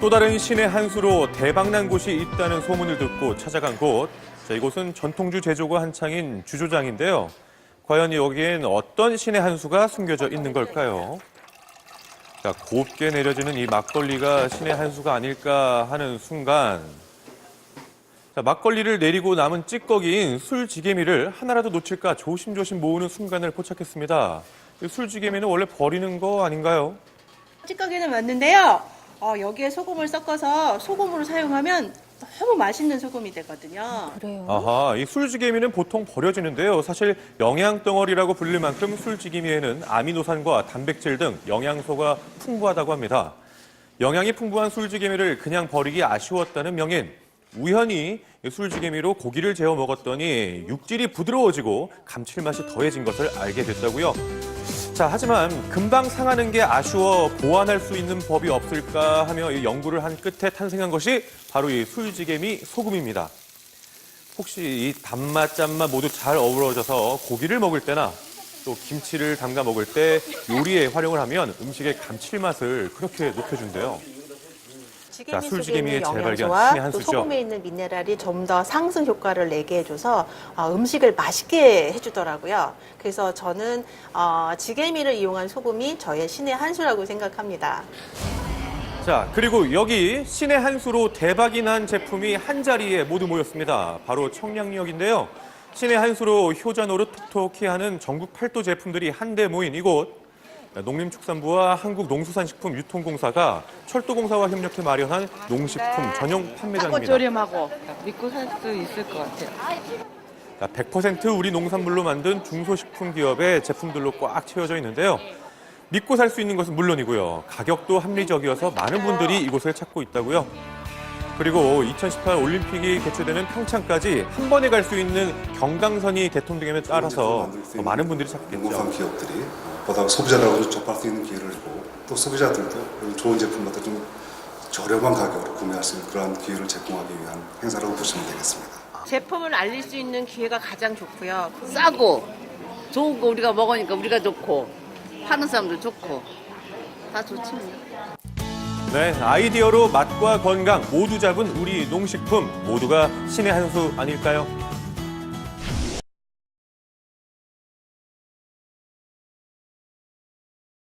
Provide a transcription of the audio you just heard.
또 다른 신의 한 수로 대박난 곳이 있다는 소문을 듣고 찾아간 곳. 자, 이곳은 전통주 제조가 한창인 주조장인데요. 과연 여기엔 어떤 신의 한 수가 숨겨져 있는 걸까요? 자, 곱게 내려지는 이 막걸리가 신의 한 수가 아닐까 하는 순간. 자, 막걸리를 내리고 남은 찌꺼기인 술지게미를 하나라도 놓칠까 조심조심 모으는 순간을 포착했습니다. 이 술지게미는 원래 버리는 거 아닌가요? 찌꺼기는 맞는데요. 어, 여기에 소금을 섞어서 소금으로 사용하면 너무 맛있는 소금이 되거든요. 그래요. 아하, 이 술지개미는 보통 버려지는데요. 사실 영양 덩어리라고 불릴 만큼 술지개미에는 아미노산과 단백질 등 영양소가 풍부하다고 합니다. 영양이 풍부한 술지개미를 그냥 버리기 아쉬웠다는 명인. 우연히 이 술지개미로 고기를 재워 먹었더니 육질이 부드러워지고 감칠맛이 더해진 것을 알게 됐다고요. 자, 하지만 금방 상하는 게 아쉬워 보완할 수 있는 법이 없을까 하며 이 연구를 한 끝에 탄생한 것이 바로 이 술지개미 소금입니다. 혹시 이 단맛, 짠맛 모두 잘 어우러져서 고기를 먹을 때나 또 김치를 담가 먹을 때 요리에 활용을 하면 음식의 감칠맛을 그렇게 높여준대요. 자, 지게미 술지게미의 속에 있는 재발견, 영양소와 신의 한또 수죠. 소금에 있는 미네랄이 좀 더 상승 효과를 내게 해줘서 어, 음식을 맛있게 해주더라고요. 그래서 저는 어, 지게미를 이용한 소금이 저의 신의 한 수라고 생각합니다. 자, 그리고 여기 신의 한 수로 대박이 난 제품이 한 자리에 모두 모였습니다. 바로 청량리역인데요. 신의 한 수로 효자 노릇 톡톡히 하는 전국 팔도 제품들이 한데 모인 이곳. 농림축산부와 한국농수산식품유통공사가 철도공사와 협력해 마련한 농식품 전용 싸고 판매장입니다. 저렴하고 믿고 살 수 있을 것 같아요. 자, 100% 우리 농산물로 만든 중소식품 기업의 제품들로 꽉 채워져 있는데요. 믿고 살 수 있는 것은 물론이고요. 가격도 합리적이어서 많은 분들이 이곳을 찾고 있다고요. 그리고 2018 올림픽이 개최되는 평창까지 한 번에 갈 수 있는 경강선이 개통됨에 따라서 더 많은 분들이 찾겠죠. 기업들이 보다 소비자들하고 접할 수 있는 기회를 주고 또 소비자들도 좋은 제품보다 좀 저렴한 가격으로 구매할 수 있는 그런 기회를 제공하기 위한 행사라고 보시면 되겠습니다. 제품을 알릴 수 있는 기회가 가장 좋고요. 싸고 좋은 거 우리가 먹으니까 우리가 좋고 파는 사람도 좋고 다 좋지 뭐. 네, 아이디어로 맛과 건강 모두 잡은 우리 농식품 모두가 신의 한 수 아닐까요?